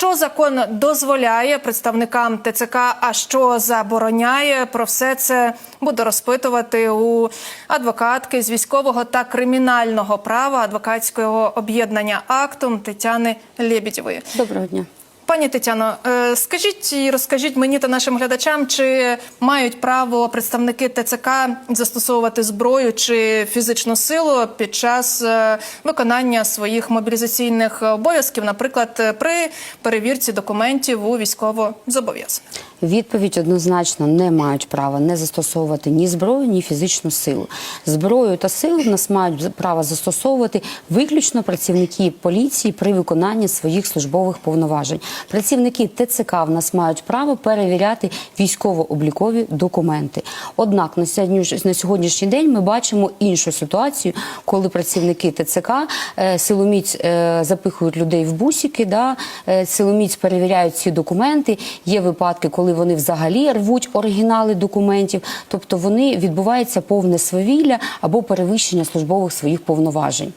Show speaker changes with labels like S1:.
S1: Що закон дозволяє представникам ТЦК, а що забороняє? Про все це буду розпитувати у адвокатки з військового та кримінального права адвокатського об'єднання актум Тетяни Лєбідєвої.
S2: Доброго дня.
S1: Пані Тетяно, е, скажіть і розкажіть мені та нашим глядачам, чи мають право представники ТЦК застосовувати зброю чи фізичну силу під час е, виконання своїх мобілізаційних обов'язків, наприклад, при перевірці документів у військовозобов'язаних?
S2: Відповідь однозначно не мають права не застосовувати ні зброю, ні фізичну силу. Зброю та силу нас мають право застосовувати виключно працівники поліції при виконанні своїх службових повноважень. Працівники ТЦК в нас мають право перевіряти військово-облікові документи. Однак на сьогоднішній, день ми бачимо іншу ситуацію, коли працівники ТЦК е, силоміць е, запихують людей в бусики, да, е, силоміць перевіряють ці документи. Є випадки, коли вони взагалі рвуть оригінали документів, тобто вони відбувається повне свавілля або перевищення службових своїх повноважень.